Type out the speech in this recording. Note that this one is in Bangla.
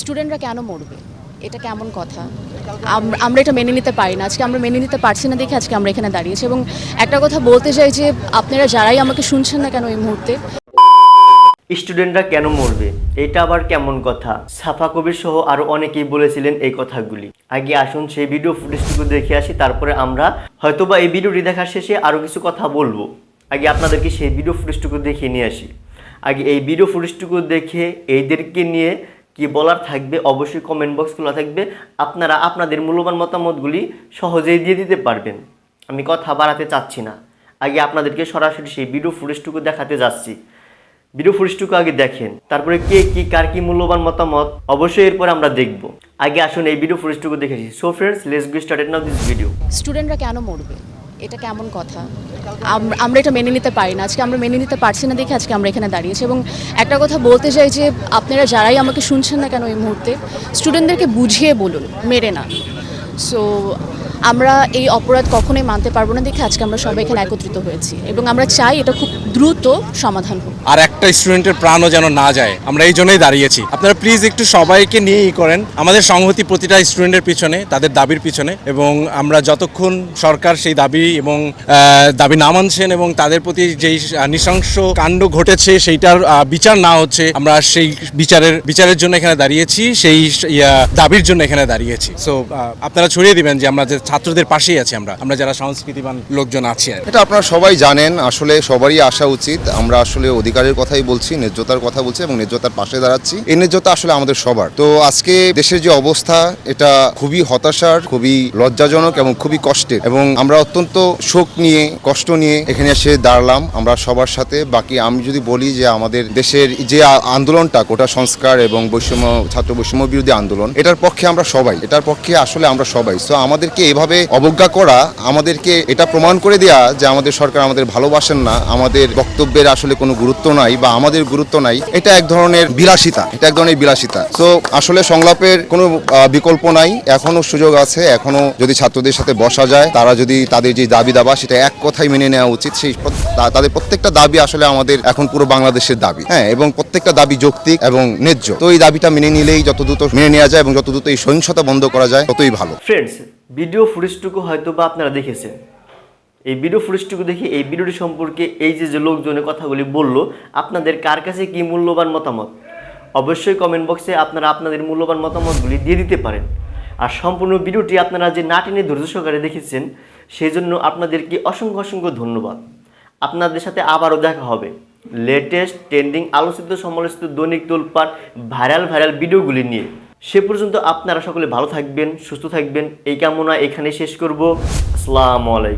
স্টুডেন্টরা কেন মরবে? এটা কেমন কথা? আমরা এটা মেনে নিতে পারি না। আজকে আমরা মেনে নিতে পারছি না দেখে আজকে আমরা এখানে দাঁড়িয়েছি এবং একটা কথা বলতে চাই যে আপনারা যারাই আমাকে শুনছেন না কেন এই মুহূর্তে? স্টুডেন্টরা কেন মরবে? এটা আবার কেমন কথা? সাফা কবির সহ আরও অনেকেই বলেছিলেন এই কথাগুলি। আগে আসুন সেই ভিডিও ফুটেজটুকু দেখে আসি, তারপরে আমরা হয়তোবা এই ভিডিওটি দেখার শেষে আরও কিছু কথা বলব। আগে আপনাদেরকে সেই ভিডিও ফুটেজটুকু দেখিয়ে নিয়ে আসি। আগে এই ভিডিও ফুটেজটুকু দেখে এইদেরকে নিয়ে কি বলার থাকবে, অবশ্যই কমেন্ট বক্স খোলা থাকবে। আপনারা আপনাদের মূল্যবান মতামতগুলি সহজেই দিয়ে দিতে পারবেন। আমি কথা বাড়াতে চাচ্ছি না। আগে আপনাদেরকে সরাসরি সেই ভিডিও ফুটেজটুকু দেখাতে যাচ্ছি। ভিডিও ফুটেজটুকু আগে দেখেন। তারপরে কে কি, কার কি মূল্যবান মতামত, অবশ্যই এরপর আমরা দেখব। আগে আসুন এই ভিডিও ফুটেজটুকু দেখেছি so friends let's go started now this video স্টুডেন্টরা কেন মরবে? এটা কেমন কথা? আম- আমরা এটা মেনে নিতে পারি না। আজকে আমরা মেনে নিতে পারছি না দেখে আজকে আমরা এখানে দাঁড়িয়েছি এবং একটা কথা বলতে চাই যে আপনারা যারাই আমাকে শুনছেন না কেন এই মুহূর্তে স্টুডেন্টদেরকে বুঝিয়ে বলুন, মেরে না। সো আমরা এই অপরাধ কখনোই মানতে পারব না দেখে আজকে আমরা সবাই এখানে একত্রিত হয়েছি এবং আমরা চাই এটা খুব দ্রুত সমাধান হোক। আর একটা স্টুডেন্টের প্রাণও যেন না যায়, আমরা এই জন্যই দাঁড়িয়েছি। আপনারা প্লিজ একটু সবাইকে নিয়েই করেন। আমাদের সংহতি প্রতিটা স্টুডেন্টের পিছনে, তাদের দাবির পিছনে এবং আমরা যতক্ষণ সরকার সেই দাবি এবং দাবি না মানছেন এবং তাদের প্রতি যেই নৃশংস কাণ্ড ঘটেছে সেইটার বিচার না হচ্ছে, আমরা সেই বিচারের বিচারের জন্য এখানে দাঁড়িয়েছি, সেই দাবির জন্য এখানে দাঁড়িয়েছি। সো আপনারা ছড়িয়ে দিবেন যে আমরা যে ছাত্রদের পাশেই আছি আমরা আমরা যারা সংস্কৃতিবান লোকজন আছি এটা আপনারা সবাই জানেন, আসলে সবারই আসা উচিত। আমরা আসলে অধিকারের কথাই বলছি, ন্যায্যতার কথা বলছি এবং ন্যায্যতার পাশে দাঁড়াচ্ছি। এই ন্যায্যতা আসলে আমাদের সবার। তো আজকে দেশের যে অবস্থা, এটা খুবই হতাশার, খুবই লজ্জাজনক এবং খুবই কষ্টের। এবং আমরা অত্যন্ত শোক নিয়ে, কষ্ট নিয়ে এখানে এসে দাঁড়ালাম। আমরা সবার সাথে। বাকি আমি যদি বলি যে আমাদের দেশের যে আন্দোলনটা, কোটা সংস্কার এবং বৈষম্য, ছাত্র বৈষম্য বিরোধী আন্দোলন, এটার পক্ষে আমরা সবাই। এটার পক্ষে আসলে আমরা সবাই। তো আমাদেরকে এভাবে অবজ্ঞা করা, আমাদেরকে এটা প্রমাণ করে দেয়া যে আমাদের সরকার আমাদের ভালোবাসেন না, আমাদের বক্তব্যের আসলে কোনো গুরুত্ব নাই বা আমাদের গুরুত্ব নাই, এটা এক ধরনের বিলাসিতা, এটা এক ধরনের বিলাসিতা। তো আসলে সংলাপের কোনো বিকল্প নাই, এখনও সুযোগ আছে, এখনও যদি ছাত্রদের সাথে বসা যায়, তারা যদি তাদের যে দাবি দাবা, সেটা এক কথাই মেনে নেওয়া উচিত, সেই তাদের প্রত্যেকটা দাবি আসলে আমাদের এখন পুরো বাংলাদেশের দাবি। হ্যাঁ এবং প্রত্যেকটা দাবি যৌক্তিক এবং ন্যায্য। তো এই দাবিটা মেনে নিলেই যত দ্রুত মেনে নেওয়া যায় এবং যত দ্রুত এই সহিংসতা বন্ধ করা যায়, ততই ভালো। ফ্রেন্ডস ভিডিও ফুটেজটুকু হয়তো বা আপনারা দেখেছেন। এই ভিডিও ফুটেজটুকু দেখে এই ভিডিওটি সম্পর্কে এই যে যে লোকজনের কথাগুলি বলল, আপনাদের কার কাছে কি মূল্যবান মতামত? অবশ্যই কমেন্ট বক্সে আপনারা আপনাদের মূল্যবান মতামতগুলি দিয়ে দিতে পারেন। আর সম্পূর্ণ ভিডিওটি আপনারা যে নাটিনে ধৈর্য সহকারে দেখেছেন সেই জন্য আপনাদেরকে অসংখ্য অসংখ্য ধন্যবাদ। আপনাদের সাথে আবারও দেখা হবে। লেটেস্ট ট্রেন্ডিং আলোচিত, সমালোচিত দৈনিক তোলপার ভাইরাল ভাইরাল ভিডিওগুলি নিয়ে। সে পর্যন্ত আপনারা সকলে ভালো থাকবেন, সুস্থ থাকবেন। এই কামনা এখানে শেষ করব। আসসালামু আলাইকুম।